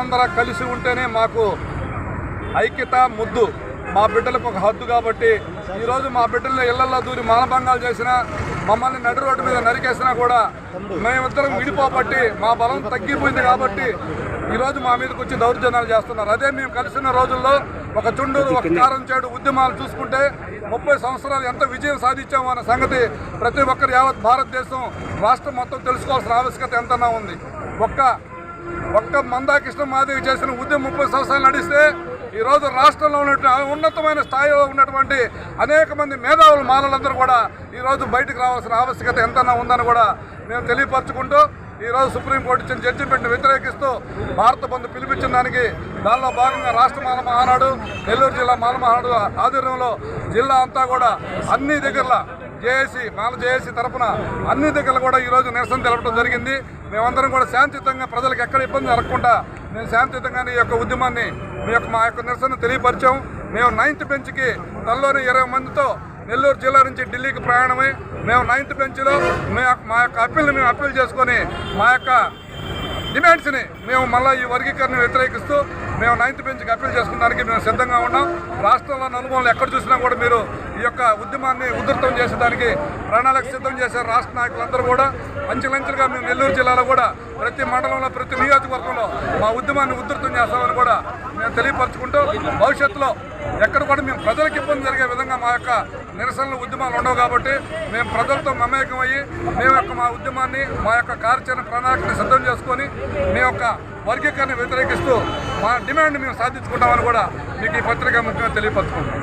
అందరం కలిసి ఉంటేనే మాకు ఐక్యత ముద్దు. మా బిడ్డలకు ఒక హద్దు కాబట్టి ఈరోజు మా బిడ్డలను ఇళ్ళలో దూరి మానభంగాలు చేసినా మమ్మల్ని నడి రోడ్డు మీద నరికేసినా కూడా మేమిద్దరం విడిపోబట్టి మా బలం తగ్గిపోయింది కాబట్టి ఈరోజు మా మీదకి వచ్చి దౌర్జన్యాలు చేస్తున్నారు. అదే మేము కలిసిన రోజుల్లో ఒక చుండూరు ఒక కారం చేడు ఉద్యమాలు చూసుకుంటే ముప్పై సంవత్సరాలు ఎంత విజయం సాధించాము అన్న సంగతి ప్రతి ఒక్కరు యావత్ భారతదేశం రాష్ట్రం మొత్తం తెలుసుకోవాల్సిన ఆవశ్యకత ఎంతనా ఉంది. ఒక్క ఒక్క మందాకృష్ణ మాధవి చేసిన ఉద్యమం ముప్పై సంవత్సరాలు నడిస్తే ఈరోజు రాష్ట్రంలో ఉన్నటువంటి ఉన్నతమైన స్థాయిలో ఉన్నటువంటి అనేక మంది మేధావులు మానవులందరూ కూడా ఈరోజు బయటకు రావాల్సిన ఆవశ్యకత ఎంతైనా ఉందని కూడా మేము తెలియపరచుకుంటూ ఈరోజు సుప్రీంకోర్టు ఇచ్చిన జడ్జిమెంట్ను వ్యతిరేకిస్తూ భారత బంధు పిలిపించిన దానికి దానిలో భాగంగా రాష్ట్ర మాల మహానాడు నెల్లూరు జిల్లా మాల మహానాడు ఆధ్వర్యంలో జిల్లా అంతా కూడా అన్ని దగ్గరలో జేఏసీ మాల జేఏసీ తరపున అన్ని దగ్గర కూడా ఈరోజు నిరసన తెలపడం జరిగింది. మేమందరం కూడా శాంతియుతంగా ప్రజలకు ఎక్కడ ఇబ్బంది జరగకుండా మేము శాంతియుతంగానే ఈ యొక్క ఉద్యమాన్ని మీ యొక్క మా యొక్క నిరసన తెలియపరిచాం. మేము నైన్త్ బెంచ్కి తనలోని ఇరవై మందితో నెల్లూరు జిల్లా నుంచి ఢిల్లీకి ప్రయాణమై మేము నైన్త్ బెంచ్లో మే మా యొక్క అప్పీల్ని మేము అప్పీల్ చేసుకొని మా యొక్క డిమాండ్స్ని మేము మళ్ళీ ఈ వర్గీకరణ వ్యతిరేకిస్తూ మేము నైన్త్ బెంచ్కి అప్పీల్ చేసుకోవడానికి మేము సిద్ధంగా ఉన్నాం. రాష్ట్రంలో నలుమూలలు ఎక్కడ చూసినా కూడా మీరు ఈ యొక్క ఉద్యమాన్ని ఉధృతం చేసేదానికి ప్రణాళిక సిద్ధం చేశారు రాష్ట్ర నాయకులందరూ కూడా అంచెలంచెలుగా మేము నెల్లూరు జిల్లాలో కూడా ప్రతి మండలంలో ప్రతి నియోజకవర్గంలో మా ఉద్యమాన్ని ఉధృతం చేస్తామని కూడా మేము తెలియపరచుకుంటూ భవిష్యత్తులో ఎక్కడ కూడా మేము ప్రజలకు ఇబ్బంది జరిగే విధంగా మా యొక్క నిరసనలు ఉద్యమాలు ఉండవు కాబట్టి మేము ప్రజలతో మమేకం అయ్యి మేము యొక్క మా ఉద్యమాన్ని మా యొక్క కార్యాచరణ ప్రణాళికను సిద్ధం చేసుకొని మీ యొక్క వర్గీకరణ వ్యతిరేకిస్తూ మా డిమాండ్ మేము సాధించుకుంటామని కూడా మీకు ఈ పత్రిక ముఖ్యంగా తెలియపరచుకుంటాం